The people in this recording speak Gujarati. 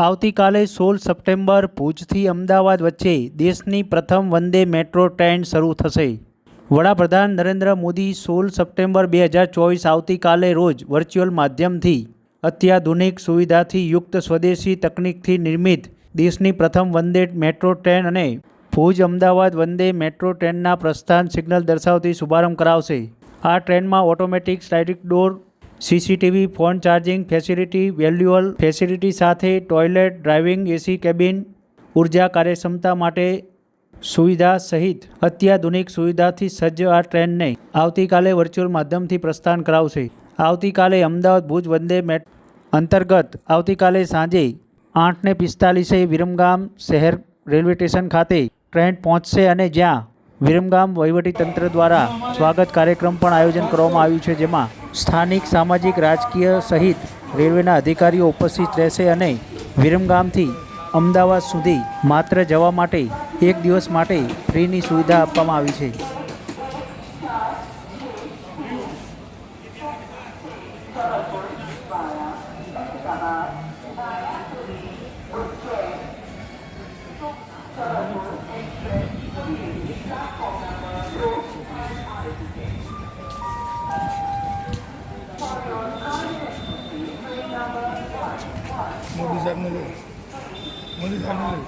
આવતીકાલે સોળ સપ્ટેમ્બર ભુજથી અમદાવાદ વચ્ચે દેશની પ્રથમ વંદે મેટ્રો ટ્રેન શરૂ થશે. વડાપ્રધાન નરેન્દ્ર મોદી સોળ સપ્ટેમ્બર બે હજાર ચોવીસ આવતીકાલે રોજ વર્ચ્યુઅલ માધ્યમથી અત્યાધુનિક સુવિધાથી યુક્ત સ્વદેશી તકનીકથી નિર્મિત દેશની પ્રથમ વંદે મેટ્રો ટ્રેન અને ભુજ અમદાવાદ વંદે મેટ્રો ટ્રેનના પ્રસ્થાન સિગ્નલ દર્શાવતી શુભારંભ કરાવશે. આ ટ્રેનમાં automatic sliding door CCTV phone charging facility, વેલ્યુઅલ facility સાથે ટોયલેટ, ડ્રાઇવિંગ, એસી, કેબિન, ઊર્જા કાર્યક્ષમતા માટે સુવિધા સહિત અત્યાધુનિક સુવિધાથી સજ્જ આ ટ્રેનને આવતીકાલે વર્ચ્યુઅલ માધ્યમથી પ્રસ્થાન કરાવશે. આવતીકાલે અમદાવાદ, ભુજ, વંદે મેટ અંતર્ગત આવતીકાલે સાંજે આઠને પિસ્તાલીસે વિરમગામ શહેર રેલવે સ્ટેશન ખાતે ટ્રેન પહોંચશે અને જ્યાં વિરમગામ વહીવટીતંત્ર દ્વારા સ્વાગત કાર્યક્રમ પણ આયોજન કરવામાં આવ્યું છે, જેમાં સ્થાનિક, સામાજિક, રાજકીય સહિત રેલવેના અધિકારીઓ ઉપસ્થિત રહેશે અને વિરમગામથી અમદાવાદ સુધી માત્ર જવા માટે એક દિવસ માટે ફ્રીની સુવિધા આપવામાં આવી છે. મોદી సర్నులు ముందు. సర్నులు